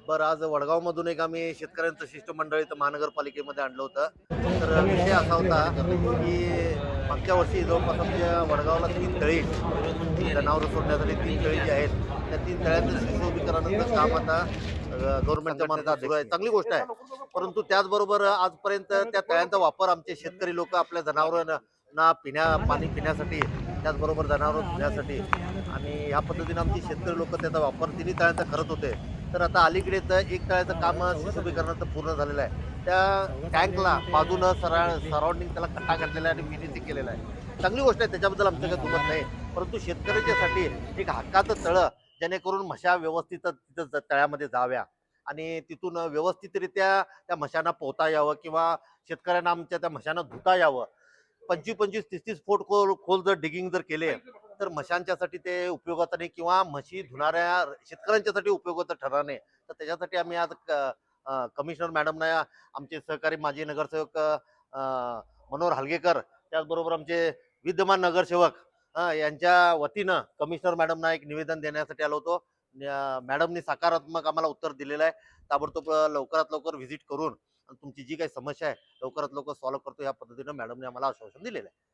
बरं आज वडगाव मधून एक आम्ही शेतकऱ्यांचं शिष्टमंडळ इथं महानगरपालिकेमध्ये आणलं होतं. तर विषय असा होता की मागच्या वर्षी जवळपास आमच्या वडगावला तीन तळी जनावरं सोडण्यासाठी तीन तळी जी आहेत त्या तीन तळ्यांचं सुशोभीकरणाचं काम आता गव्हर्नमेंटच्या मार्फत सुरू आहे. चांगली गोष्ट आहे. परंतु त्याचबरोबर आजपर्यंत त्या तळ्यांचा वापर आमचे शेतकरी लोक आपल्या जनावरांना पिण्या पाणी पिण्यासाठी त्याचबरोबर जनावरं धुण्यासाठी आणि या पद्धतीने आमची शेतकरी लोक त्याचा वापर तिन्ही तळ्यांचा करत होते. तर आता अलीकडेच एक तळ्याचं काम सुशोभीकरणाचं पूर्ण झालेलं आहे. त्या टँकला बाजूनं सरळ सराउंडिंग त्याला कट्टा घातलेला आहे आणि फिनिशिंग केलेलं आहे. चांगली गोष्ट आहे त्याच्याबद्दल आमचं काही दुमत नाही. परंतु शेतकऱ्याच्यासाठी एक हक्काचं तळं जेणेकरून म्हशा व्यवस्थित तिथं तळ्यामध्ये जाव्या. आणि तिथून व्यवस्थितरित्या त्या म्हशांना पोहता यावं किंवा शेतकऱ्यांना आमच्या त्या म्हशांना धुता यावं. पंचवीस पंचवीस तीस तीस फूट खोल खोल जर डिगिंग जर केले तर म्हशांच्यासाठी ते उपयोगाचं नाही किंवा म्हशी धुणाऱ्या शेतकऱ्यांच्यासाठी उपयोगाचं ठरणार नाही. तर त्याच्यासाठी आम्ही आज कमिशनर मॅडमना आमचे सहकारी माजी नगरसेवक मनोहर हलगेकर त्याचबरोबर आमचे विद्यमान नगरसेवक यांच्या वतीनं कमिशनर मॅडमना एक निवेदन देण्यासाठी आलो होतो. मॅडमनी सकारात्मक आम्हाला उत्तर दिलेलं आहे. ताबडतोब लवकरात लवकर व्हिजिट करून तुमची जी काही समस्या आहे लवकरात लवकर सॉल्व्ह करतो या पद्धतीनं मॅडमने आम्हाला आश्वासन दिलेलं आहे.